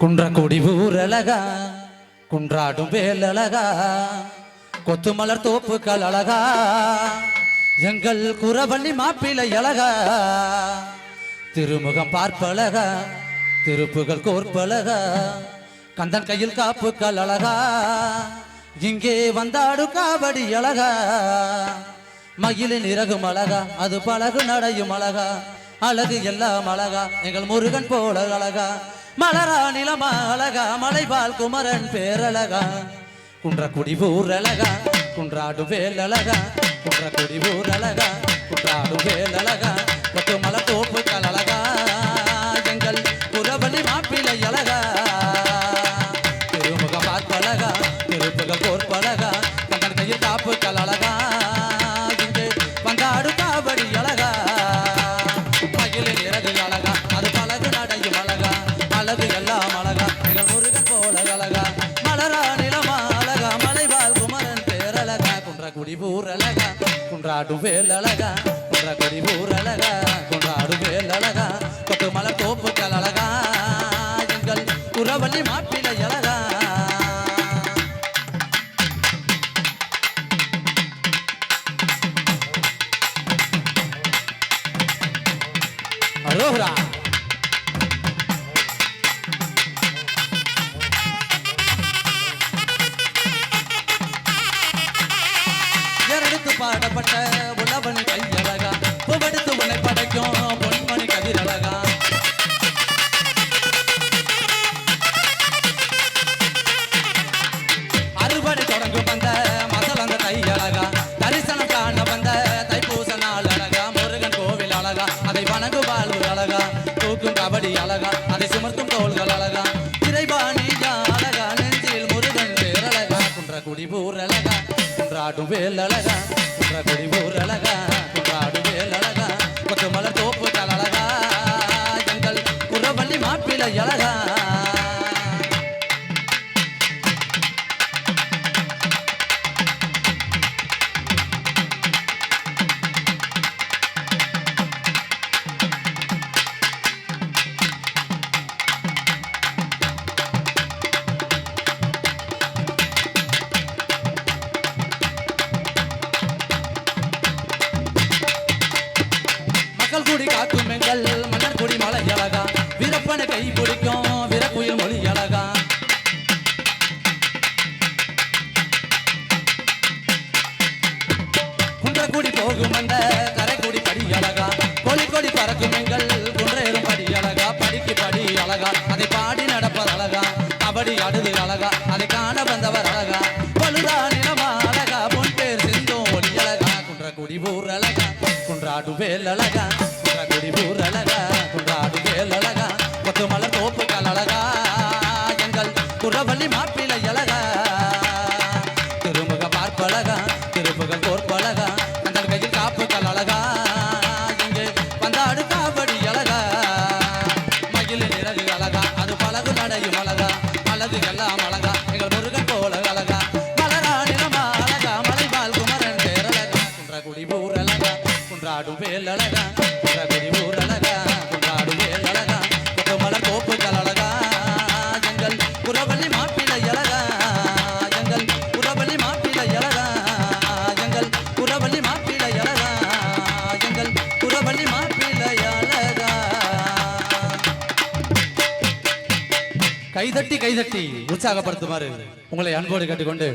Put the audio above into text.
குன்றக்குடி ஊரழகா குன்றாடும் வேலழகா கொத்துமலர் தோப்புக்கள் அழகா எங்கள் குறவள்ளி மாப்பிள்ளை அழகா திருமுகம் பார்ப்பழகா திருப்புகள் கோர்ப்பழகா கந்தன் கையில் காப்புக்கள் அழகா இங்கே வந்தாடு காவடி அழகா மயிலின் இறகும் அழகா அது பழகு நடையும் அழகா அழகு எல்லாம் அழகா எங்கள் முருகன் போல அழகா மலரா நிலமா அழகா மலைவால் குமரன் பேரழகா. குன்ற குடிபூர் அழகா குன்றாடு வேல் அழகா குன்ற குடிபூர் அழகா கொண்டாடும் வேல் அழகா குன்றக்குடி ஊர் அழகா குன்றாடும் வேல் அழகா கொத்து மலர் தோப்புக்கள் அழகா எங்கள் குறவள்ளி மாப்பிள்ளை அழகா. அரோஹரா எடுத்து உழவன் கையழகா. புவெடுத்து உன்னை படைக்கும் பொன்மணி கதிரழகா. அறுபடி தொடங்கு வந்த மசல் அந்த கையழகா. தரிசனம் காண வந்த தைப்பூச நாள் அழகா. முருகன் கோவில் அழகா. அதை வணங்கு வாழ்வு அழகா. தூக்கும் கபடி அழகா. அதை சுமர்த்தும் தோள்கள் அழகா. இறைவாணி அழகா. நெஞ்சில் முருகன் பேரழகா. குன்றக்குடி ஊர் அழகா குன்றாடும் வேல் அழகா. குன்றக்குடி ஊர் அழகா குன்றாடும் வேல் அழகா கொத்து மலர் காக்கும் எங்கள் மன்னர் குடி மலை அழகா. வீரப்பனை கை பிடிக்கும் வீரக்குயில் மொழி அழகா. குன்றக்குடி போகும் அந்த கரைக்குடி படி அழகா. கொடி கொடி பறக்கும் எங்கள் குன்றேறும் படி அழகா. படிக்கு படி அழகா. அதை பாடி நடப்பது அழகா. கபடி அடுது அழகா. அதை காண வந்தவர் அழகா. பழுதா அழகா பொன் பேர் சிந்தும் ஒளி அழகா. குன்றக்குடி ஊர் அழகா. குன்றாடு வேல் அழகா. அழகா குன்றாடு வேல் அழகா கொத்து மலர் தோப்புகள் அழகா. எங்கள் குறவள்ளி மாப்பிள்ளை அழகா. திருமுக பார்ப்பழகா திருமுக கோர்ப்பழகா அந்த கையில் காப்புகள் அழகா. இங்கே வந்தாடு காவடி அழகா. மயிலின் நிறகு அழகா அது பழகு நடையும் அழகா. அழகு எல்லாம் அழகா எங்கள் முருகன் போல அழகா. மலரா அழகா மலைபால் குமரன் பேரழகா. குன்றக்குடி ஊர் அழகா குன்றாடும் வேல் அழகா. கைதட்டி கைதட்டி. உற்சாகப்படுத்துமாறு உங்களை அன்போடு கேட்டுக்கொண்டு